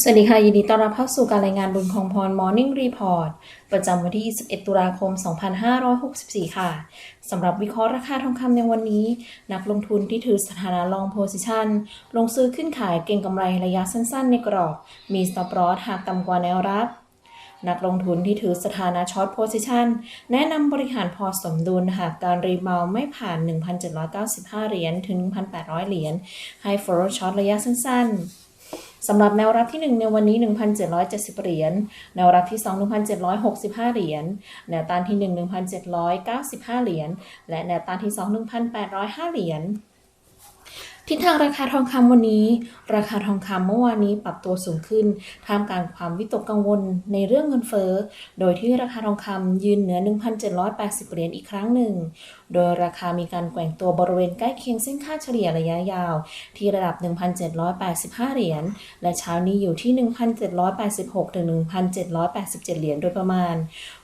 สวัสดีค่ะ ยินดีต้อนรับเข้าสู่การรายงานบุญคงพร Morning Report ประจำวันที่ 21 ตุลาคม 2564 ค่ะ สำหรับวิเคราะห์ราคาทองคำในวันนี้ นักลงทุนที่ถือสถานะ long position ลงซื้อขึ้นขายเก็งกำไรระยะสั้น ๆ ในกรอบ มี stop loss หากต่ำกว่าแนวรับ นักลงทุนที่ถือสถานะ short position แนะนำบริหารพอสมดุลหากการรีบาวไม่ผ่าน 1,795 เหรียญถึง 1,800 เหรียญให้ follow short ระยะสั้น ๆ สำหรับแนวรับที่ 1 ในวันนี้ 1,770 เหรียญ แนวรับที่ 2 1,765 เหรียญ แนวต้านที่ 1 1,795 เหรียญ และแนวต้านที่ 2 1,805 เหรียญ ทิศทางราคาทองคำวันนี้ ราคาทองคำเมื่อวานนี้ปรับตัวสูงขึ้นท่ามกลางความวิตกกังวลในเรื่องเงินเฟ้อ โดยที่ราคาทองคำยืนเหนือ 1,780 เหรียญอีกครั้งหนึ่ง โดยราคามีการแกว่งตัวบริเวณใกล้เคียงเส้นค่าเฉลี่ยระยะยาว ที่ระดับ 1,785 เหรียญ และเช้านี้อยู่ที่ 1,786ถึง1,787 เหรียญโดยประมาณ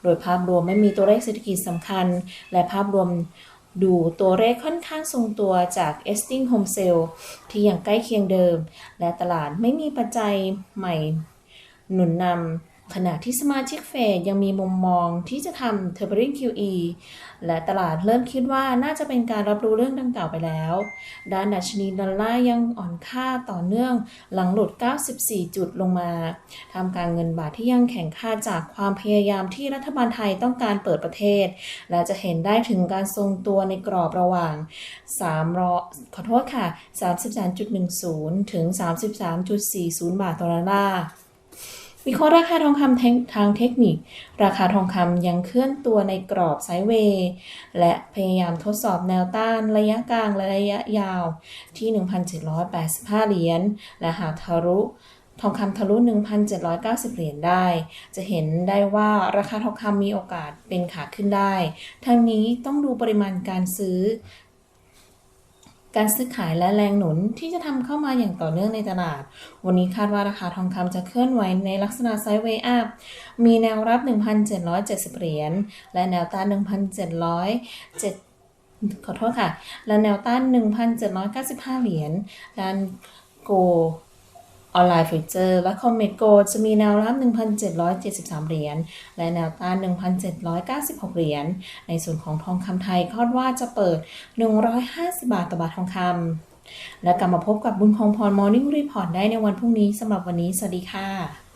โดยภาพรวมไม่มีตัวเลขเศรษฐกิจสำคัญ และภาพรวม ดูตัวเลขค่อนข้างทรงตัวจาก e s t i n g Home Sale ที่ยังใกล้เคียงเดิม และตลาดไม่มีปัจจัยใหม่หนุนนำ ขณะที่สมาชิกเฟดยังมีมุมมองที่จะทำ tapering QE และตลาดเริ่มคิดว่าน่าจะเป็นการรับรู้เรื่องดังกล่าวไปแล้ว ด้านดัชนีดอลลาร์ยังอ่อนค่าต่อเนื่องหลังหลุด 94 จุดลงมาทำการเงินบาทที่ยังแข็งค่าจากความพยายามที่รัฐบาลไทยต้องการเปิดประเทศ และจะเห็นได้ถึงการทรงตัวในกรอบระหว่าง3รอขอโทษค่ะ 33.10 ถึง 33.40 บาทต่อดอลลาร์ วิเคราะห์ราคาทองคำทางเทคนิค ราคาทองคำยังเคลื่อนตัวในกรอบไซด์เวย์ และพยายามทดสอบแนวต้านระยะกลางและระยะยาวที่ 1,785 เหรียญ และหากทะลุทองคำทะลุ 1,790 เหรียญได้ จะเห็นได้ว่าราคาทองคำมีโอกาสเป็นขาขึ้นได้ ทั้งนี้ต้องดูปริมาณการซื้อ การซื้อขายและแรงหนุนที่จะทำเข้ามาอย่างต่อเนื่องในตลาด วันนี้คาดว่าราคาทองคำจะเคลื่อนไหวในลักษณะไซด์เวย์อัพ มีแนวรับ 1,770 เหรียญ และแนวต้าน 1,707ขอโทษค่ะ และแนวต้าน 1,795 เหรียญ การโก ออนไลน์ฟิวเจอร์ และคอมเมดโกจะมีแนวรับ 1,773 เหรียญ และแนวต้าน 1,796 เหรียญ ในส่วนของทองคำไทยคาดว่าจะเปิด 150 บาทต่อบาททองคำและกลับมาพบกับบุญคงพรมอร์นิ่งรีพอร์ตได้ในวันพรุ่งนี้สำหรับวันนี้ สวัสดีค่ะ